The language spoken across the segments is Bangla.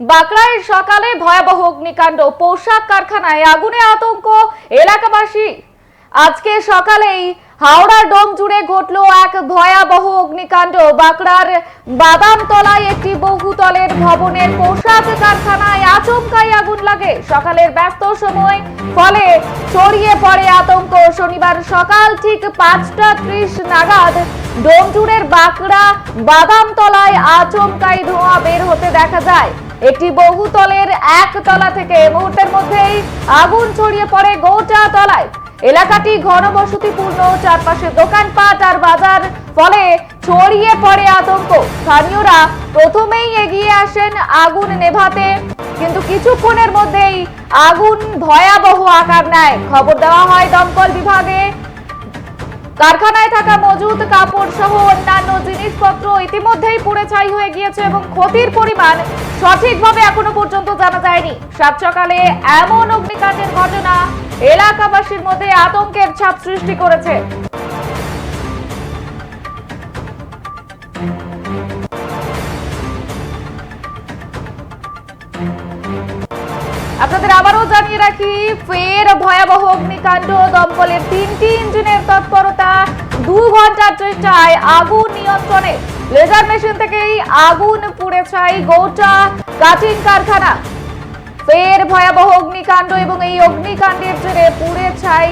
বাঁকড়ায় সকালে ভয়াবহ অগ্নিকাণ্ড, পোশাক কারখানায় আগুনে আতঙ্ক, এলাকাবাসী। আজকে সকালেই হাওড়ার ডোম জুড়ে ঘটল এক ভয়াবহ অগ্নিকাণ্ড। বাঁকড়ার বাদামতলায় একটি বহুতলের ভবনের পোশাক কারখানায় আচমকাই আগুন লাগে। সকালের ব্যস্ত সময় ফলে ছড়িয়ে পড়ে আতঙ্ক। শনিবার সকাল ঠিক পাঁচটা ত্রিশ নাগাদ ডোমজুড়ের বাঁকড়া বাদামতলায় আচমকাই ধোঁয়া বের হতে দেখা যায়। একটি বহুতলের এক তলা থেকে মুহূর্তের মধ্যেই আগুন ছড়িয়ে পড়ে গোটা তলায়। এলাকাটি ঘনবসতিপূর্ণ, চারপাশে দোকানপাট আর বাজার। ফলে ছড়িয়ে পড়ে আতঙ্ক। স্থানীয়রা প্রথমেই এগিয়ে আসেন আগুন নেভাতে, কিন্তু কিছুক্ষণের মধ্যেই আগুন ভয়াবহ আকার নেয়। খবর দেওয়া হয়, দমকল বিভাগে কারখানায় থাকা মজুদ কাপড় সহ অন্যান্য জিনিসপত্র ইতিমধ্যেই পুড়ে ছাই হয়ে গিয়েছে এবং ক্ষতির পরিমাণ সঠিকভাবে এখনও পর্যন্ত জানা যায়নি। সাত সকালে এমন অগ্নিকাণ্ডের ঘটনা এলাকাবাসীর মধ্যে আতঙ্কের ছাপ সৃষ্টি করেছে। আপনাদের আবারও জানিয়ে রাখি, ফের ভয়াবহ অগ্নিকাণ্ড। দমকলের তিনটি ইঞ্জিনের তৎপরতা দু ঘণ্টার চেষ্টায় আগুন নিয়ন্ত্রণে। লেজার মেশিন থেকেই আগুন পুড়ে ছাই গোটা কাটিং কারখানা। ফের ভয়াবহ অগ্নিকাণ্ড এবং এই অগ্নিকাণ্ডের জেরে পুড়ে ছাই।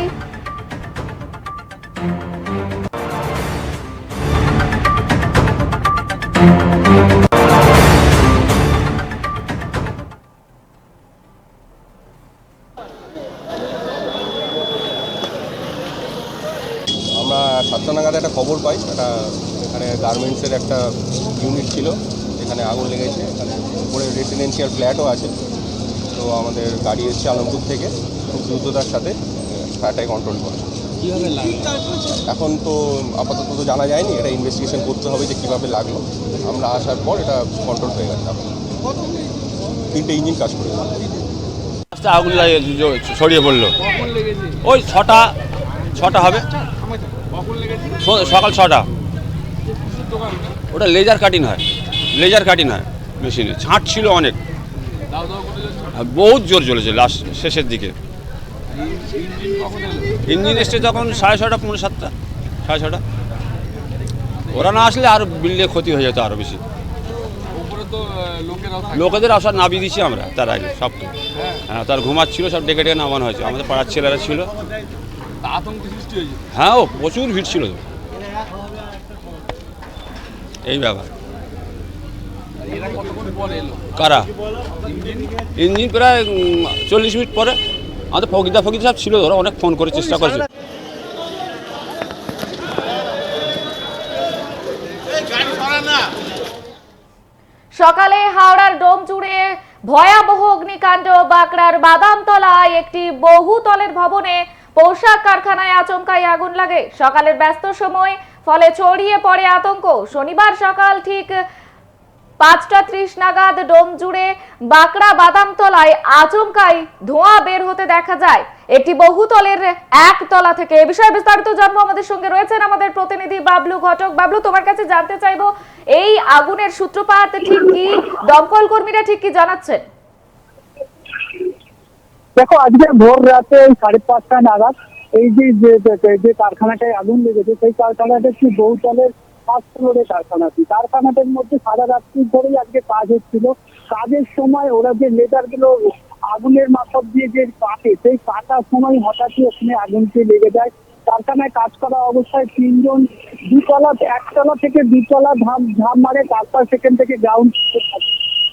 সাতটা নাগাদ একটা খবর পাই। একটা এখানে গার্মেন্টসের একটা ইউনিট ছিল এখানে আগুন লেগেছে। এখানে উপরে রেসিডেন্সিয়াল ফ্ল্যাটও আছে। তো আমাদের গাড়ি এসছে আলমপুর থেকে খুব দ্রুততার সাথে ফায়ারটাকে কন্ট্রোল করে। এখন তো আপাতত তো জানা যায়নি এটা ইনভেস্টিগেশন করতে হবে যে কীভাবে লাগল। আমরা আসার পর এটা কন্ট্রোল হয়ে গেছে। তিনটে ইঞ্জিন কাজ করে আগুন লাগিয়ে জ- ছড়িয়ে পড়ল। ওই ছটা ছটা হবে। সকাল ছটা। ওটা লেজার কাটিং হয়। লেজার কাটিং হয় মেশিনে ছাঁট ছিল অনেক। বহুত জোর চলেছে লাস্ট শেষের দিকে। ইঞ্জিন এসছে তখন সাড়ে ছটা পনেরো সাতটা, সাড়ে ছটা ওরা না আসলে আরও বিল্ডে ক্ষতি হয়ে যেত আরও বেশি। লোকেদের আসার নামিয়ে দিছি আমরা তার আগে, সব হ্যাঁ তার ঘুমাচ্ছিল, সব ডেকে ডেকে নামানো হয়েছে। আমাদের পাড়ার ছেলেরা ছিল। হ্যাঁ ও প্রচুর ভিড় ছিল এই ব্যাপার। এরা কতক্ষণ পরে এলো? কারা? ইঞ্জিন? প্রায় চল্লিশ মিনিট পরে। আমাদের ফকিদা ফকিদা সব ছিল ওরা অনেক ফোন করে চেষ্টা করেছে সকালে হাওড়ার ডোম জুড়ে ভয়াবহ অগ্নিকাণ্ড বাঁকড়ার বাদামতলায় একটি বহুতলের ভবনে পোশাক কারখানায় আচমকাই আগুন লাগে। সকালের ব্যস্ত সময়, ফলে ছড়িয়ে পড়ে আতঙ্ক। শনিবার সকাল ঠিক পাঁচটা ত্রিশ নাগাদ ডোম জুড়ে বাঁকড়া বাদামতলায় আচমকাই ধোঁয়া বের হতে দেখা যায়। একটি বহুতলের এক তলা থেকে এ বিষয়ে বিস্তারিত জানব। আমাদের সঙ্গে রয়েছেন আমাদের প্রতিনিধি বাবলু ঘটক। বাবলু, তোমার কাছে জানতে চাইব, এই আগুনের সূত্রপাত ঠিক কি? দমকল কর্মীরা ঠিক কি জানাচ্ছেন? দেখো, আজকে ভোর রাতে সাড়ে পাঁচটা নাগাদ এই যে, যে- কারখানাটায় আগুন লেগেছে, সেই কারখানাটা একটি বহুতলের পাঁচ ফ্লোরের কারখানাটি কারখানাটার মধ্যে সারা রাত্রি ধরেই আজকে কাজ হচ্ছিল। কাজের সময় ওরা যে লেদারগুলো আগুনের মাথা দিয়ে যে কাটে, সেই কাটার সময় হঠাৎই ওখানে আগুনটি লেগে যায়। কারখানায় কাজ করা অবস্থায় তিনজন দুতলা, একতলা থেকে দুতলা ধাপ ঝাঁপ মারে তারপর সেখান থেকে গ্রাউন্ড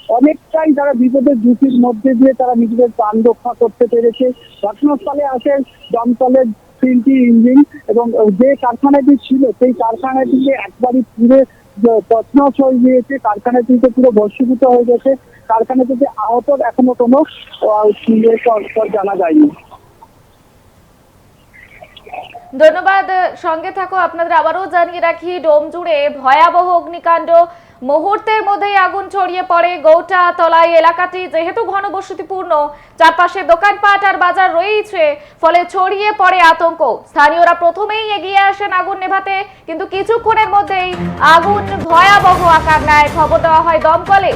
অনেকটাই তারা বিপদের ঝুঁকির মধ্যে দিয়ে তারা নিজেদের প্রাণ রক্ষা করতে পেরেছে। ঘটনাস্থলে আসে দমকলের তিনটি ইঞ্জিন এবং যে কারখানাটি ছিল, সেই কারখানাটিকে একবারই পুরে তছনছ হয়ে গিয়েছে কারখানাটিতে পুরো ভস্মীভূত হয়ে গেছে। কারখানাটিতে আহত এখনও কোনো ইয়ে জানা যায়নি। ধন্যবাদ, সঙ্গে থাকো। আপনাদের আবারও জানিয়ে রাখি ডোম জুড়ে ভয়াবহ অগ্নিকাণ্ড। মুহূর্তের মধ্যেই আগুন ছড়িয়ে পড়ে গৌটা তলাই এলাকাটি। যেহেতু ঘনবসতিপূর্ণ, চারপাশে দোকানপাট আর বাজার রয়েছে ফলে ছড়িয়ে পড়ে আতঙ্ক। স্থানীয়রা প্রথমেই এগিয়ে আসেন আগুন নেভাতে, কিন্তু কিছুক্ষণের মধ্যেই আগুন ভয়াবহ আকার নেয়। খবর দেওয়া হয় দমকলে।